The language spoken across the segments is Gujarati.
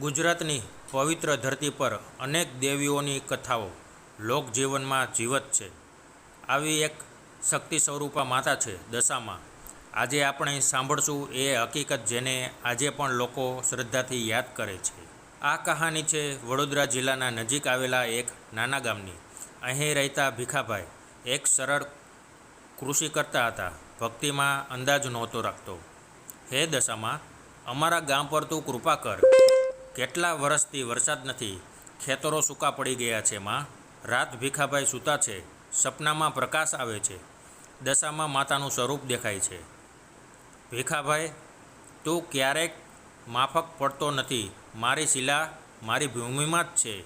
ગુજરાતની પવિત્ર ધરતી પર અનેક દેવીઓની કથાઓ લોકજીવનમાં જીવત છે. આવી એક શક્તિ સ્વરૂપા માતા છે દશામાં. આજે આપણે સાંભળશું એ હકીકત જેને આજે પણ લોકો શ્રદ્ધાથી યાદ કરે છે. આ કહાની છે વડોદરા જિલ્લાના નજીક આવેલા એક નાના ગામની. અહીં રહેતા ભીખાભાઈ એક સરળ કૃષિ કરતા હતા. ભક્તિમાં અંદાજ નહોતો રાખતો. હે દશામાં, અમારા ગામ પર તું કૃપા કર. કેટલા વર્ષથી વરસાદ નથી, ખેતરો સૂકા પડી ગયા છે માં. રાત ભીખાભાઈ સૂતા છે, સપનામાં પ્રકાશ આવે છે, દશામાં માતાનું સ્વરૂપ દેખાય છે. ભીખાભાઈ, તું ક્યારેક માફક પડતો નથી, મારી શિલા મારી ભૂમિમાં જ છે.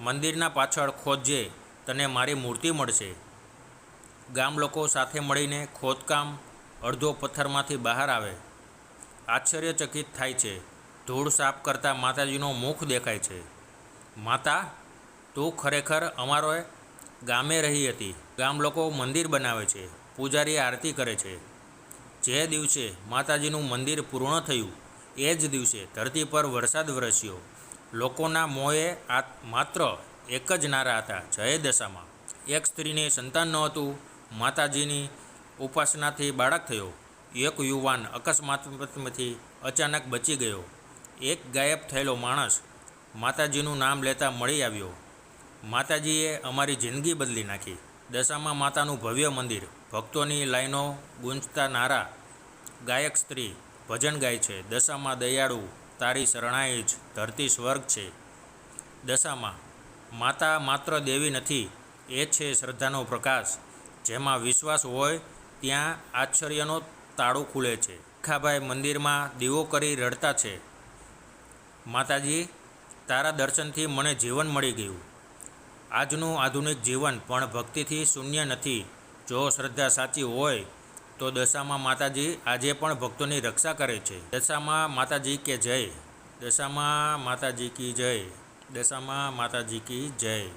મંદિરના પાછળ ખોદજે તને મારી મૂર્તિ મળશે. ગામ લોકો સાથે મળીને ખોદકામ અડધો પથ્થરમાંથી બહાર આવે. આશ્ચર્યચકિત થાય છે ધૂળ સાફ કરતાં માતાજીનું મુખ દેખાય છે. માતા, તું ખરેખર અમારો ગામે રહી હતી. ગામ લોકો મંદિર બનાવે છે, પૂજારી આરતી કરે છે. જે દિવસે માતાજીનું મંદિર પૂર્ણ થયું, એ જ દિવસે ધરતી પર વરસાદ વરસ્યો. લોકોના મોંએ આ માત્ર એક જ નારા હતા, જય દશામાં. એક સ્ત્રીને સંતાન ન હતું, માતાજીની ઉપાસનાથી બાળક થયો. એક યુવાન અકસ્માતમાંથી અચાનક બચી ગયો. એક ગાયબ થયેલો માણસ માતાજીનું નામ લેતા મળી આવ્યો. માતાજીએ અમારી જિંદગી બદલી નાખી. દશામાં માતાનું ભવ્ય મંદિર, ભક્તોની લાઈનો ગુંજતા નારા. ગાયક સ્ત્રી, ભજન ગાય છે. દશામાં દયાળુ, તારી શરણાઈ જ ધરતી સ્વર્ગ છે. દશામાં, માતા માત્ર દેવી નથી, એ છે શ્રદ્ધાનો પ્રકાશ. જેમાં વિશ્વાસ હોય, ત્યાં આશ્ચર્યનો તાળું ખુલે છે. ખાભાઈ મંદિરમાં દીવો કરી રડતા છે. માતાજી, તારા દર્શનથી મને જીવન મળી ગયું. આજનું આધુનિક જીવન પણ ભક્તિથી શૂન્ય નથી. જો શ્રદ્ધા સાચી હોય, તો દશામાં માતાજી આજે પણ ભક્તોની રક્ષા કરે છે. દશામાં માતાજી કે જય. દશામાં માતાજી કી જય. દશામાં માતાજી કી જય.